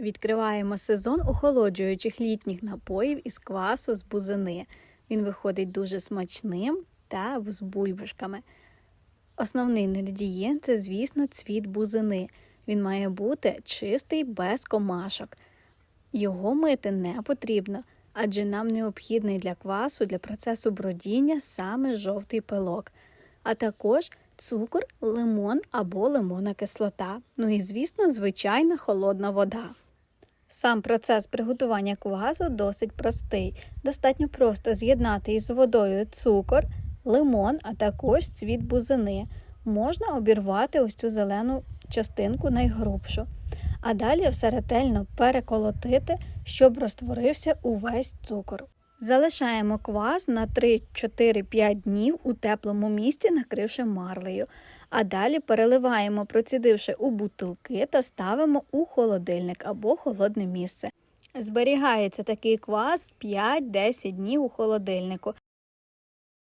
Відкриваємо сезон охолоджуючих літніх напоїв із квасу з бузини. Він виходить дуже смачним та з бульбашками. Основний інгредієнт це, звісно, цвіт бузини. Він має бути чистий без комашок. Його мити не потрібно, адже нам необхідний для квасу для процесу бродіння саме жовтий пилок, а також цукор, лимон або лимонна кислота. Ну і, звісно, звичайна холодна вода. Сам процес приготування квасу досить простий. Достатньо просто з'єднати із водою цукор, лимон, а також цвіт бузини. Можна обірвати ось цю зелену частинку найгрубшу, а далі все ретельно переколотити, щоб розтворився увесь цукор. Залишаємо квас на 3-4-5 днів у теплому місці, накривши марлею. А далі переливаємо, процідивши у бутилки та ставимо у холодильник або холодне місце. Зберігається такий квас 5-10 днів у холодильнику.